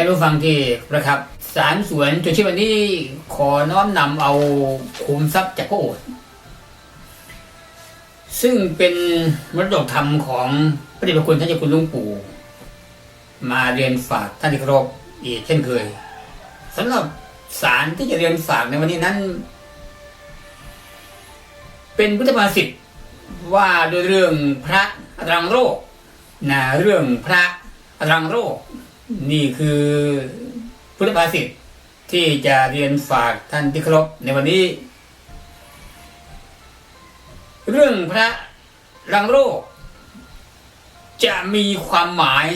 ท่านผู้ฟังที่นะครับสารสวนจนที่วันนี้ขอน้อมนำเอาขุมทรัพย์จากพระโอษฐ์ซึ่งเป็นมรดกธรรมของพระเดชพระคุณท่านเจ้าคุณหลุงปู่ มาเรียนฝากท่านที่เคารพอีกเช่นเคยสำหรับสารที่จะเรียนฝากในวันนี้นั้น เป็นพุทธภาษิตว่าด้วยเรื่องพระอรังโรคนะเรื่องพระอรังโรค นี่คือพุทธภาษิตที่จะเรียนฝากท่านที่เคารพในวันนี้ เรื่องพระรังโรค จะมีความหมาย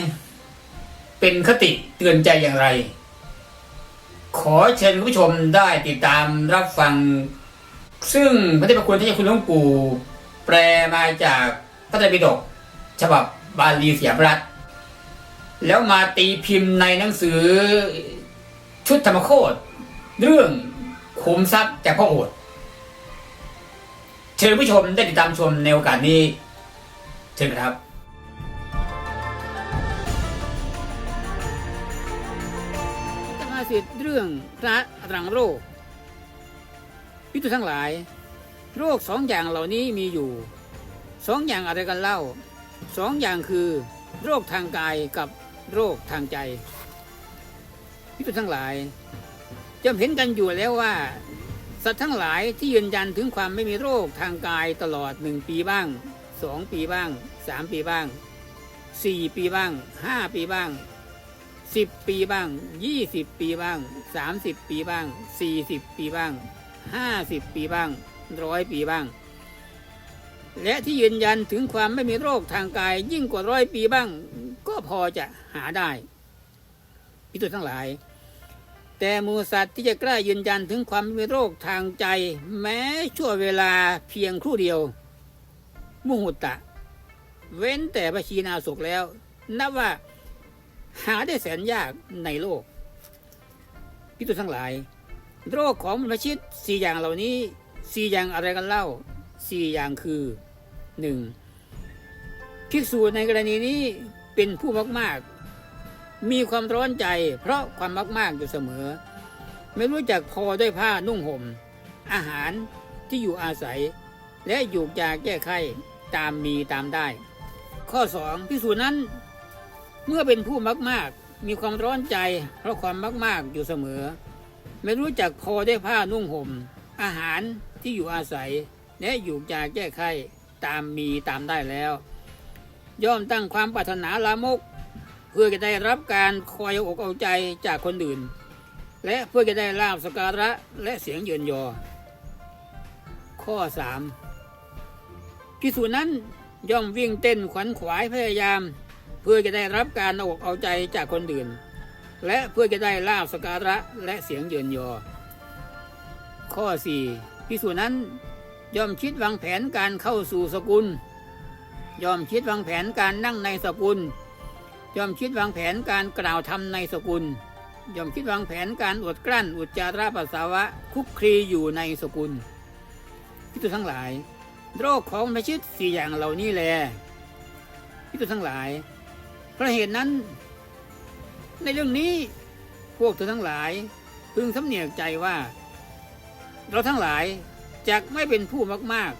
เป็นคติเตือนใจอย่างไร ขอเชิญผู้ชมได้ติดตามรับฟัง ซึ่งพระเดชพระคุณที่คุณหลวงปู่แปลมาจากพระไตรปิฎกฉบับบาลีเสียบรัฐ แล้วมาตีพิมพ์ในหนังสือชุดธรรมโคตเรื่องขุมทรัพย์จากพระโอษฐ์เชิญผู้ชมได้ติดตามชมในโอกาสนี้ เชิญครับธรรมสิทธิ์เรื่องพระรังโรคพิทุทั้งหลาย โรคสองอย่างเหล่านี้มีอยู่สองอย่างอะไรกันเล่าสองอย่างคือ โรคทางกายกับ โรคทางใจพิทุทั้งหลายจำเห็นกันอยู่แล้วว่า สัตว์ทั้งหลายที่ยืนยันถึงความไม่มีโรคทางกายตลอดหนึ่งปีบ้างสองปีบ้างสามปีบ้างสี่ปีบ้างห้าปีบ้างสิบปีบ้างยี่สิบปีบ้างสามสิบปีบ้างสี่สิบปีบ้างห้าสิบปีบ้างร้อยปีบ้าง และที่ยืนยันถึงความไม่มีโรคทางกายยิ่งกว่าร้อยปีบ้าง พอจะหาได้พิจุทั้งหลาย แต่หมูสัตว์ที่จะกล้ายืนยันถึงความมีโรคทางใจ แม้ชั่วเวลาเพียงครู่เดียว มุหุตะ เว้นแต่พระชีนาสุกแล้ว นับว่าหาได้แสนยากในโลกพิทุทั้งหลาย โรคของมนุษย์สี่อย่างเหล่านี้สี่อย่างอะไรกันเล่าสี่อย่างคือหนึ่งภิกษุในกรณีนี้ เป็นผู้มากมากๆ มีความร้อนใจ เพราะความมากมากๆอยู่เสมอ ไม่รู้จักพอด้วยผ้านุ่งห่ม อาหารที่อยู่อาศัย และอยู่ยาแก้ไขตามมีตามได้ ข้อสองภิกษุนั้น เมื่อเป็นผู้มากๆ มีความร้อนใจ เพราะความมาก ๆอยู่เสมอ ไม่รู้จักพอได้ผ้านุ่งห่ม อาหารที่อยู่อาศัย และอยู่ยาแก้ไขตามมีตามได้แล้ว ย่อมตั้งความปรารถนาลามก เพื่อจะได้รับการคอยอกเอาใจจากคนอื่น และเพื่อจะได้ลาบสการะและเสียงเยินยอ ข้อสามพิสูจนั้นย่อมวิ่งเต้นขวัญขวายพยายาม เพื่อจะได้รับการเอาอกเอาใจจากคนอื่น และเพื่อจะได้ลาบสกการะและเสียงเยินยอ ข้อ 4 พิสูจนั้นย่อมคิดวางแผนการเข้าสู่สกุล ยอมคิดวางแผนการนั่งในสกุล ยอมคิดวางแผนการกล่าวทำในสกุล ยอมคิดวางแผนการอดกลั้นอุจจาระปัสสาวะคุกคลีอยู่ในสกุลพิสูจทั้งหลาย โรคของพระชิตสี่อย่างเหล่านี้แลพิสูจทั้งหลาย เพราะเหตุนั้น ในเรื่องนี้พวกเธอทั้งหลาย พึงสำเนียกใจว่า เราทั้งหลายจะไม่เป็นผู้มาก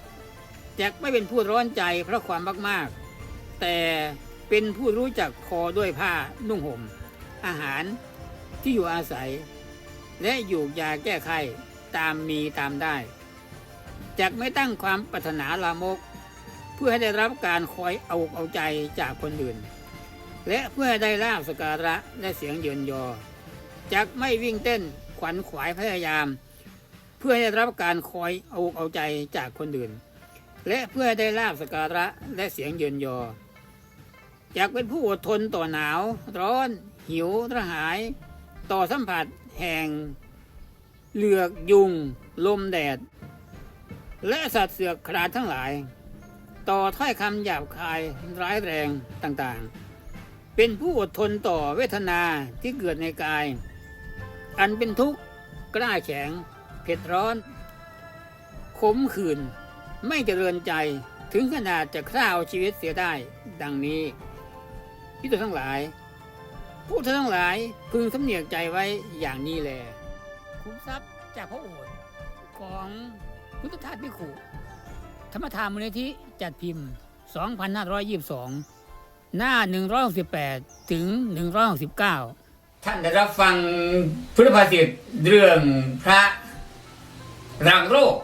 ๆจะไม่เป็นผู้ร้อนใจเพราะความมากๆ แต่เป็นผู้รู้จักพอด้วยผ้านุ่งห่ม อาหารที่อยู่อาศัย และอยู่ยาแก้ไขตามมีตามได้จะไม่ตั้งความปรารถนาลามก เพื่อให้ได้รับการคอยเอาอกเอาใจจากคนอื่น และเพื่อให้ได้ลาบสกการะและเสียงเยินยอจักไม่วิ่งเต้นขวัญขวายพยายาม เพื่อให้ได้รับการคอยเอาอกเอาใจจากคนอื่น และเพื่อได้ลาบสการะและเสียงเยินยอ อยากเป็นผู้อดทนต่อหนาว ร้อน หิวกระหาย ต่อสัมผัสแห่ง เหลือกยุง ลมแดด และสัตว์เสือกคลาดทั้งหลาย ต่อถ้อยคำหยาบคายร้ายแรงต่างๆ เป็นผู้อดทนต่อเวทนาที่เกิดในกาย อันเป็นทุกข์กล้าแข็ง เผ็ดร้อน ขมขื่น ไม่เจริญใจถึงขนาดจะฆ่าเอาชีวิตเสียได้ ดังนี้พิจทั้งหลายผู้ท่านทั้งหลายพึงสำเนียกใจไว้อย่างนี้แล คุ้มทรัพย์จากพระโอษฐ์ของพุทธทาสพิขุธรรมทานมูลนิธิจัดพิมพ์ 2522 หน้า 168 ถึง 169 ท่านได้รับฟังพุทธภาษิตเรื่องพระรังโรค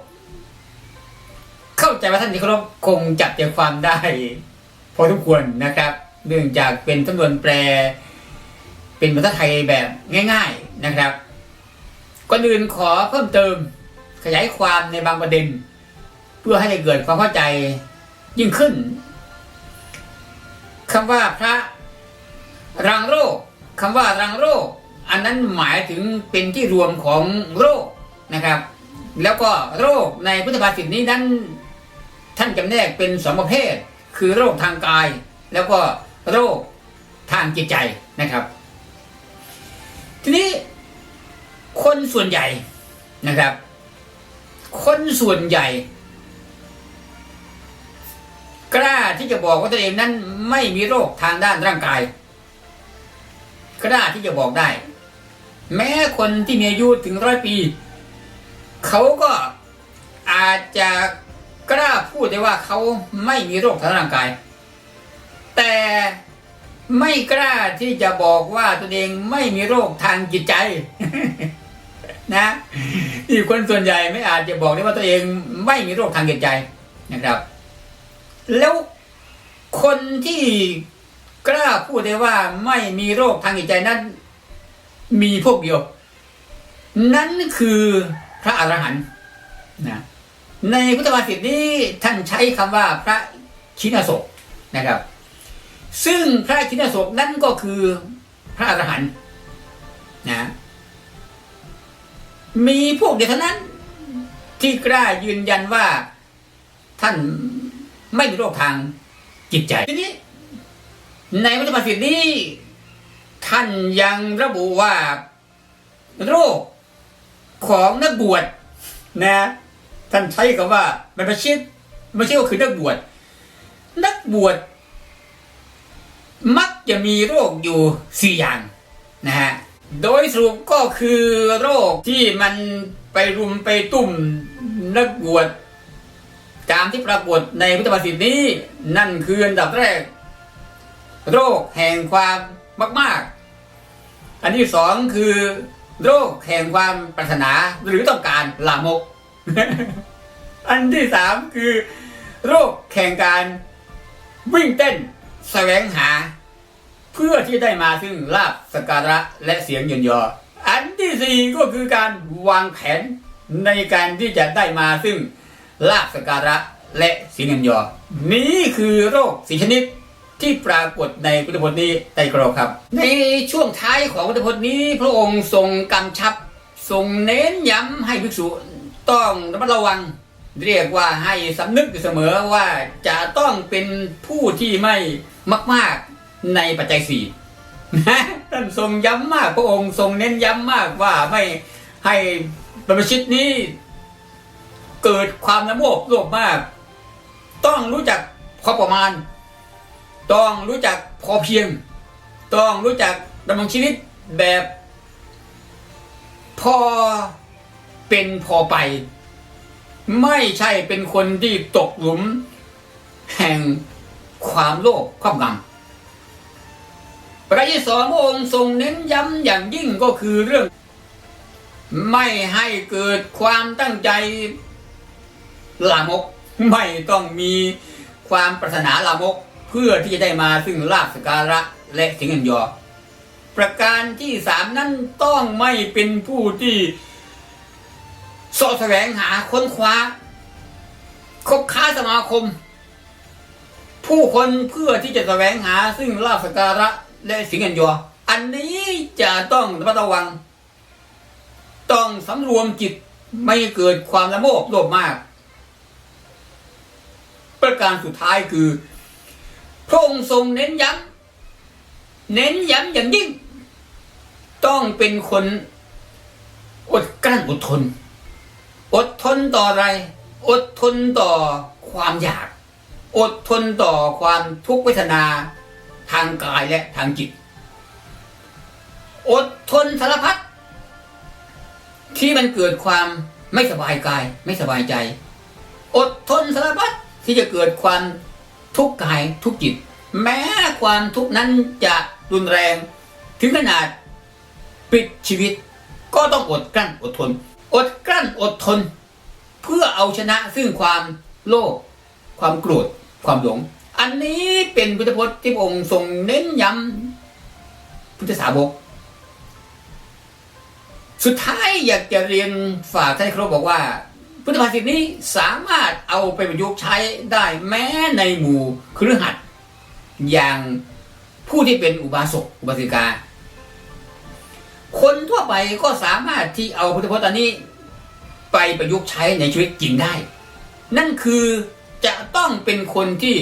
เข้าใจว่าท่านที่เคารพคงจับใจความได้ พอทุกควรนะครับ เนื่องจากเป็นจำนวนแปล เป็นภาษาไทยแบบง่าย ๆนะครับก่อนอื่นขอเพิ่มเติมขยายความในบางประเด็น เพื่อให้เกิดความเข้าใจยิ่งขึ้นคำว่าพระรังโรคคำว่ารังโรค อันนั้นหมายถึงเป็นที่รวมของโรคนะครับ แล้วก็โรคในพุทธภาษิตนี้นั้น ท่านจำแนกเป็นสองประเภท คือโรคทางกาย แล้วก็โรคทางจิตใจนะครับ ทีนี้คนส่วนใหญ่นะครับ คนส่วนใหญ่ กล้าที่จะบอกว่าตัวเองนั้นไม่มีโรคทางด้านร่างกาย กล้าที่จะบอกได้ แม้คนที่มีอายุถึงร้อยปี เขาก็อาจจะ กล้าพูดได้ว่าเขาไม่มีโรคทางร่างกาย แต่ไม่กล้าที่จะบอกว่าตัวเองไม่มีโรคทางจิตใจ นะที่คนส่วนใหญ่ไม่อาจจะบอกได้ว่าตัวเองไม่มีโรคทางจิตใจนะครับ แล้วคนที่กล้าพูดได้ว่าไม่มีโรคทางจิตใจนั้น มีพวกเดียว นั่นคือพระอรหันต์นะ ในพุทธภาษิตนี้ท่านใช้คำว่าพระชินโสกนะครับ ซึ่งพระชินโสกนั่นก็คือพระอรหันต์นะมีพวกเดียวเท่านั้น ที่กล้ายืนยันว่าท่านไม่มีโรคทางจิตใจทีนี้ในพุทธภาษิตนี้ ท่านยังระบุว่าโรคของนักบวชนะ ท่านใช้คำว่า มันประชิดไม่ใช่ว่าคือนักบวชนักบวชมักจะมีโรคอยู่สี่อย่างนะฮะโดยสรุปก็คือโรคที่มันไปรุมไปตุ่มนักบวชตามที่ปรากฏในพุทธภาษิตนี้ นั่นคืออันดับแรก โรคแห่งความมาก ๆ อันที่สองคือ โรคแห่งความปรารถนาหรือต้องการลามก อันที่สามคือโรคแข่งการวิ่งเต้นแสวงหา เพื่อที่ได้มาซึ่งลาบสการะและเสียงเยินยอ อันที่สี่ก็คือการวางแผนในการที่จะได้มาซึ่งลาบสการะและเสียงเยินยอ นี้คือโรคสีชนิดที่ปรากฏในพุทธพจน์นี้ไตรกรอบครับ ในช่วงท้ายของพุทธพจน์นี้ พระองค์ทรงกำชับ ทรงเน้นย้ำให้ภิกษุ ต้องระมัดระวัง เรียกว่าให้สำนึกอยู่เสมอว่าจะต้องเป็นผู้ที่ไม่มาก ๆในปัจจัยสี่นะท่านทรงย้ำมากพระองค์ทรงเน้นย้ำมากว่าไม่ให้บรรพชิตนี้ เกิดความละโมบโลภมาก ต้องรู้จักพอประมาณ ต้องรู้จักพอเพียง ต้องรู้จักดำรงชีวิตแบบ พอ เป็นพอไป ไม่ใช่เป็นคนที่ตกหลุม แห่งความโลภครอบงำประการที่สองพระองค์ทรงเน้นย้ำอย่างยิ่งก็คือเรื่อง ไม่ให้เกิดความตั้งใจลามก ไม่ต้องมีความปรารถนาลามกเพื่อที่จะได้มาซึ่งลาภสกการะและสิ่งเงินยอ ประการที่สามนั้นต้องไม่เป็นผู้ที่ สาะแสวงหาค้นคว้า คบค้าสมาคม ผู้คนเพื่อที่จะแสวงหาซึ่งลาภสการะและสิงเงินยออันนี้จะต้องระมัดระวัง ต้องสำรวมจิตไม่เกิดความละโมบโลภมาก ประการสุดท้ายคือ พระองค์ทรงเน้นย้ำเน้นย้ำอย่างยิ่ง ต้องเป็นคนอดกลั้นอดทน อดทนต่ออะไร อดทนต่อความอยาก อดทนต่อความทุกขเวทนาทางกายและทางจิต อดทนสารพัดที่มันเกิดความไม่สบายกาย ไม่สบายใจ อดทนสารพัดที่จะเกิดความทุกข์กายทุกจิต แม้ความทุกข์นั้นจะรุนแรง ถึงขนาดปิดชีวิต ก็ต้องอดกลั้นอดทน อดกลั้นอดทน เพื่อเอาชนะซึ่งความโลภความโกรธความหลง อันนี้เป็นพุทธพจน์ที่พระองค์ทรงเน้นย้ำพุทธสาวก สุดท้ายอยากจะเรียนฝากท่านครบบอกว่า พุทธภาษิตนี้สามารถเอาไปประยุกต์ใช้ได้แม้ในหมู่ครือขัดอย่างผู้ที่เป็นอุบาสกอุบาสิกา คนทั่วไปก็สามารถที่เอาพุทธพจน์อันนี้ ไปประยุกต์ใช้ในชีวิตจริงได้ นั่นคือจะต้องเป็นคนที่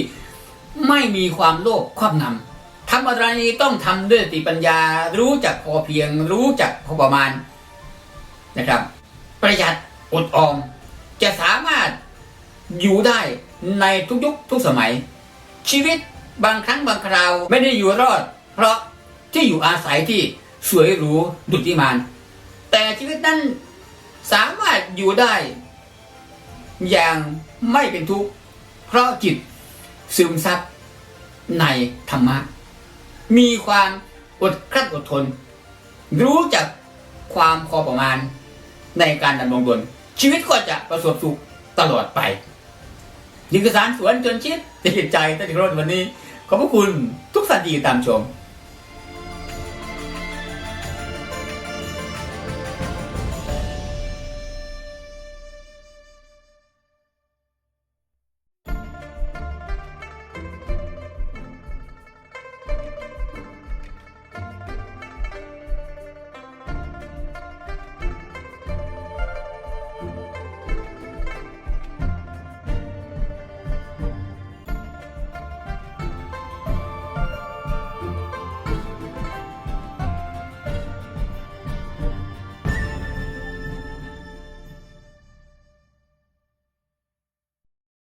ไม่มีความโลภครอบงำทำอะไรต้องทำด้วยสติปัญญา รู้จักพอเพียง รู้จักพอประมาณนะครับ ประหยัดอดออม จะสามารถอยู่ได้ในทุกยุคทุกสมัย ชีวิตบางครั้งบางคราวไม่ได้อยู่รอด เพราะที่อยู่อาศัยที่ สวยหรูดุจวิมาน แต่ชีวิตนั้นสามารถอยู่ได้ อย่างไม่เป็นทุกข์เพราะจิตซึมซับในธรรมะ มีความอดกลั้นอดทน รู้จักความพอประมาณในการดำรงตนชีวิตก็จะประสบสุขตลอดไปยิงกสารสวนจนชิดติดใจตั้งแต่รถวันนี้ ขอบพระคุณทุกสันติตามชม